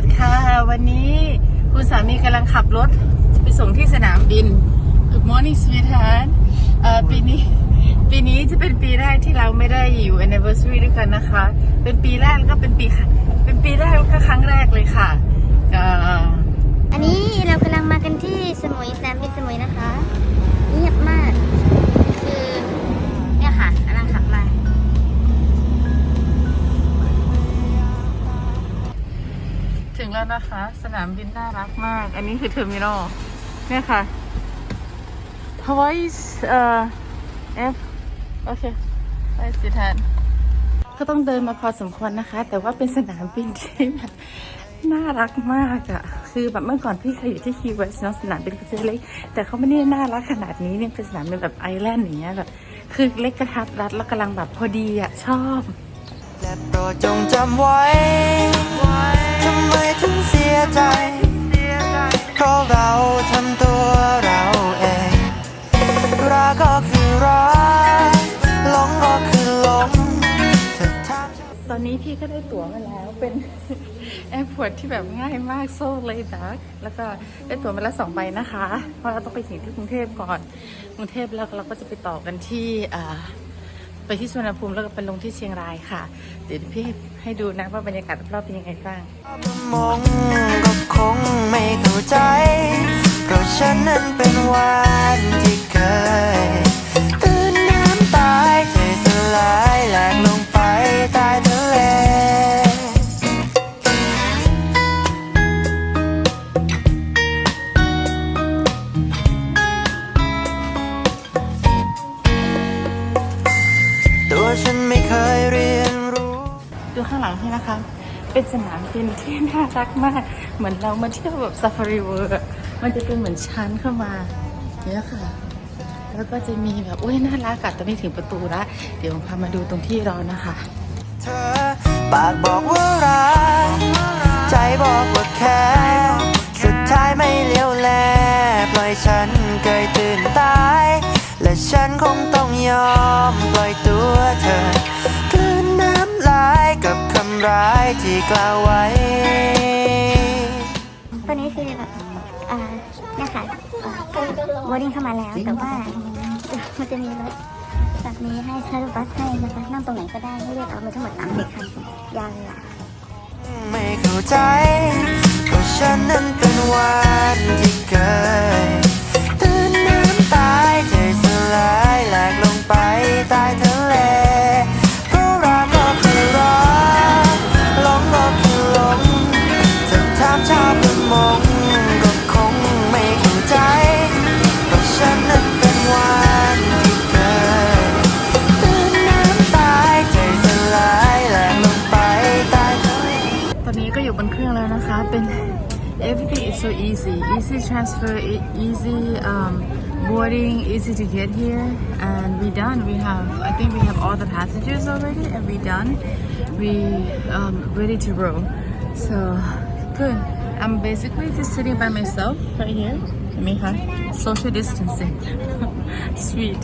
ดค่ะ วันนี้คุณสามีกำลังขับรถไปส่งที่สนามบิน Good morning sweetheart ปีนี้ปีนี้จะเป็นปีแรกที่เราไม่ได้อยู่ anniversary ด้วยกันนะคะ เป็นปีแรกแล้วก็เป็นปีเป็นปีแรกแล้วก็ครั้งแรกเลย นะคะ สนามบินน่ารักมาก อันนี้คือเทอร์มินอลเนี่ยค่ะ Hawaii เอ่อ F โอเคไปสิแทนก็ต้องเดินมาพอสมควรนะคะ แต่ว่าเป็นสนามบินที่แบบน่ารักมากอะคือแบบเมื่อก่อนพี่เคยอยู่ที่คีเวสเนาะสนามบินก็จะเล็ก แต่เขาไม่ได้น่ารักขนาดนี้เนี่ยเป็นสนามบินแบบไอแลนด์อย่างเงี้ยแบบคือเล็กกระทัดรัดแล้วกำลังแบบพอดีอะชอบและโปรดจงจำไว้ นี้พี่ก็ได้ตั๋วมาแล้ว เป็นแอร์พอร์ตที่แบบง่ายมากโซ่เลยดักแล้วก็ได้ตั๋วมาแล้วสองใบนะคะ เพราะเราต้องไปถึงที่กรุงเทพก่อน กรุงเทพแล้วเราก็จะไปต่อกันที่อ่าไปที่สุวรรณภูมิแล้วก็ไปลงที่เชียงรายค่ะ เดี๋ยวพี่ให้ดูนะว่าบรรยากาศรอบๆเป็นยังไงบ้างมงก็คงไม่เข้าใจเพราะฉันนั้นเป็นวานที่เคย ฉันไม่เคยเรียนรู้ดูข้างหลังพี่นะคะ เป็นสนามบินที่น่ารักมาก เหมือนเรามาเที่ยวแบบซาฟารีเวิร์มันจะเป็นเหมือนชั้นเข้ามาเนี่ยค่ะ แล้วก็จะมีแบบอุ้ยน่ารักอะตอนนี้ถึงประตูแล้วเดี๋ยวพามาดูตรงที่รอนะคะเธอปากบอกว่ารักใจบอกว่าแค่สุดท้ายไม่เลี้ยวแลปล่อยฉันเกยตื่น ร้ายที่กล่าวไว้ตอนนี้คือแบบอ่าเนี่ยค่ะวอร์ดิ้งเข้ามาแล้ว แต่ว่ามันจะมีรถแบบนี้ให้ช้รถบัสให้นะคะนั่งตรงไหนก็ได้ให้เลือกเอามาทั้งหมดสามสิบคันยาวเลยอะไม่เข้าใจเพราะฉันนั้นเป็นวานที่เคย บนเครื่องแล้วนะคะ เป็น everything is so easy easy transfer e- easy um, boarding easy to get here and we done we have I think we have all the passengers already and we done we um, ready to roll so good I'm basically just sitting by myself right here เห็นไหมคะ social distancing sweet